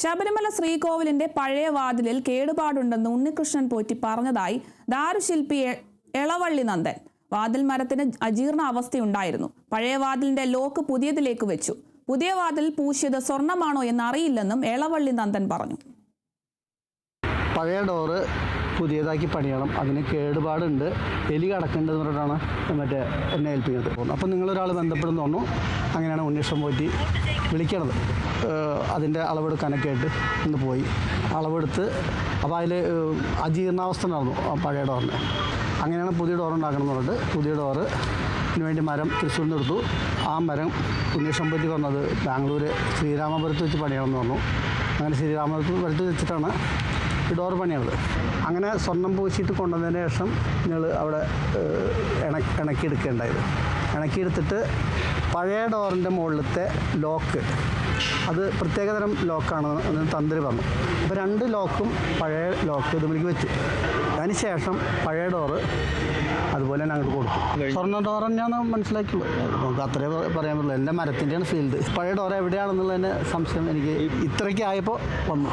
ശബരിമല ശ്രീകോവിലിന്റെ പഴയ വാതിലിൽ കേടുപാടുണ്ടെന്ന് ഉണ്ണികൃഷ്ണൻ പോറ്റി പറഞ്ഞതായി ദാരുശില്പി എളവള്ളി നന്ദൻ. വാതിൽ മരത്തിന് അജീർണ അവസ്ഥയുണ്ടായിരുന്നു. പഴയ വാതിലിന്റെ ലോക്ക് പുതിയതിലേക്ക് വെച്ചു. പുതിയ വാതിൽ പൂശിയത് സ്വർണമാണോ എന്നറിയില്ലെന്നും എളവള്ളി നന്ദൻ പറഞ്ഞു. പഴയ ഡോറ് പുതിയതാക്കി പണിയണം. അതിന് കേടുപാടുണ്ട്. എലി കടക്കേണ്ടത് പറഞ്ഞിട്ടാണ് മറ്റേ എന്നെ ഏൽപ്പിക്കുന്നത്. അപ്പം നിങ്ങളൊരാൾ ബന്ധപ്പെടുന്നു തോന്നുന്നു. അങ്ങനെയാണ് ഉണ്ണിഷ്ടം പോറ്റി വിളിക്കണത്. അതിന്റെ അളവെടുക്കാനൊക്കെ ആയിട്ട് പോയി. അളവെടുത്ത് അപ്പോൾ അതിൽ അജീർണാവസ്ഥ നടന്നു പഴയ ഡോറിന്. അങ്ങനെയാണ് പുതിയ ഡോർ ഉണ്ടാക്കണം എന്ന് പറഞ്ഞിട്ട് പുതിയ ഡോറ് വേണ്ടി മരം തൃശ്ശൂരിൽ നിന്ന് എടുത്തു. ആ മരം ഉണ്ണിഷ്ടം പോറ്റി പറഞ്ഞത് ബാംഗ്ലൂർ ശ്രീരാമപുരത്ത് വെച്ച് പണിയണമെന്ന് പറഞ്ഞു. അങ്ങനെ ശ്രീരാമപുരത്ത് വെച്ചിട്ടാണ് ഡോർ പണിയുള്ളത് അങ്ങനെ സ്വർണം പൂശിയിട്ട് കൊണ്ടുവന്നതിന് ശേഷം നിങ്ങൾ അവിടെ ഇണ ഇണക്കിയെടുക്കേണ്ടായത് ഇണക്കിയെടുത്തിട്ട് പഴയ ഡോറിന്റെ മുകളിലത്തെ ലോക്ക്. അത് പ്രത്യേകതരം ലോക്കാണ് എന്ന് തന്ത്രി പറഞ്ഞു. അപ്പോൾ രണ്ട് ലോക്കും പഴയ ലോക്ക് ഇതുമിലേക്ക് വെച്ചു. അതിനുശേഷം പഴയ ഡോറ് അതുപോലെ തന്നെ അങ്ങോട്ട് കൊടുക്കും സ്വർണ ഡോർ തന്നെയാണ് മനസ്സിലാക്കിയുള്ളൂ. നമുക്ക് അത്രേ പറയാൻ പറ്റുള്ളൂ. എന്റെ മരത്തിന്റെയാണ് ഫീൽഡ്. പഴയ ഡോർ എവിടെയാണെന്നുള്ളതിന്റെ സംശയം എനിക്ക് ഇത്രയ്ക്കായപ്പോൾ വന്നു.